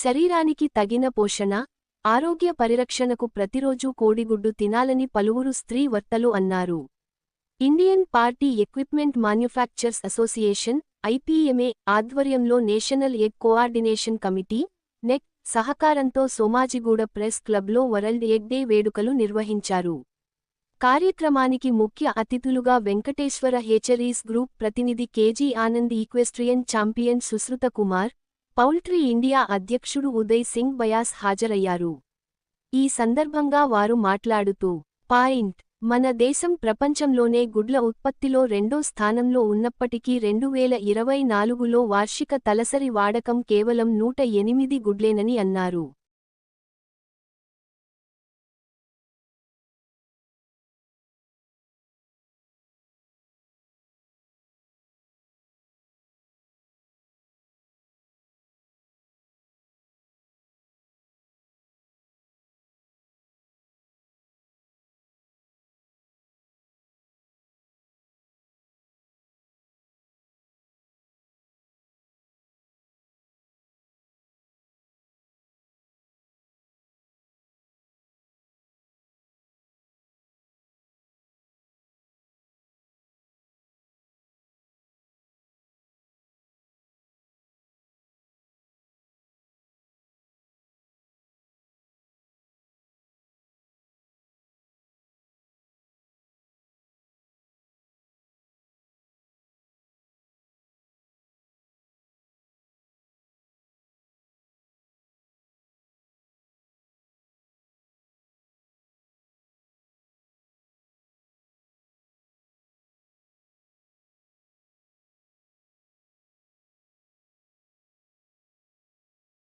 శరీరానికి తగిన పోషణ ఆరోగ్య పరిరక్షణకు ప్రతిరోజూ కోడిగుడ్డు తినాలని పలువురు స్త్రీ వర్తలు అన్నారు. Indian poultry equipment manufacturers association IPMA ఆధ్వర్యంలో national egg coordination committee NECC సహకారంతో సోమాజిగూడ ప్రెస్ క్లబ్లో వరల్డ్ ఎగ్ డే వేడుకలు నిర్వహించారు. కార్యక్రమానికి ముఖ్య అతిథులుగా వెంకటేశ్వర హేచరీస్ గ్రూప్ ప్రతినిధి KG Anand equestrian champion Sushruta Kumar poultry India అధ్యక్షుడు ఉదయ్ సింగ్ బయాస్ హాజరయ్యారు. ఈ సందర్భంగా వారు మాట్లాడుతూ పాయింట్ మన దేశం ప్రపంచంలోనే గుడ్ల ఉత్పత్తిలో రెండో స్థానంలో ఉన్నప్పటికీ రెండువేల ఇరవై నాలుగులో వార్షిక తలసరి వాడకం కేవలం నూట ఎనిమిది గుడ్లేనని అన్నారు.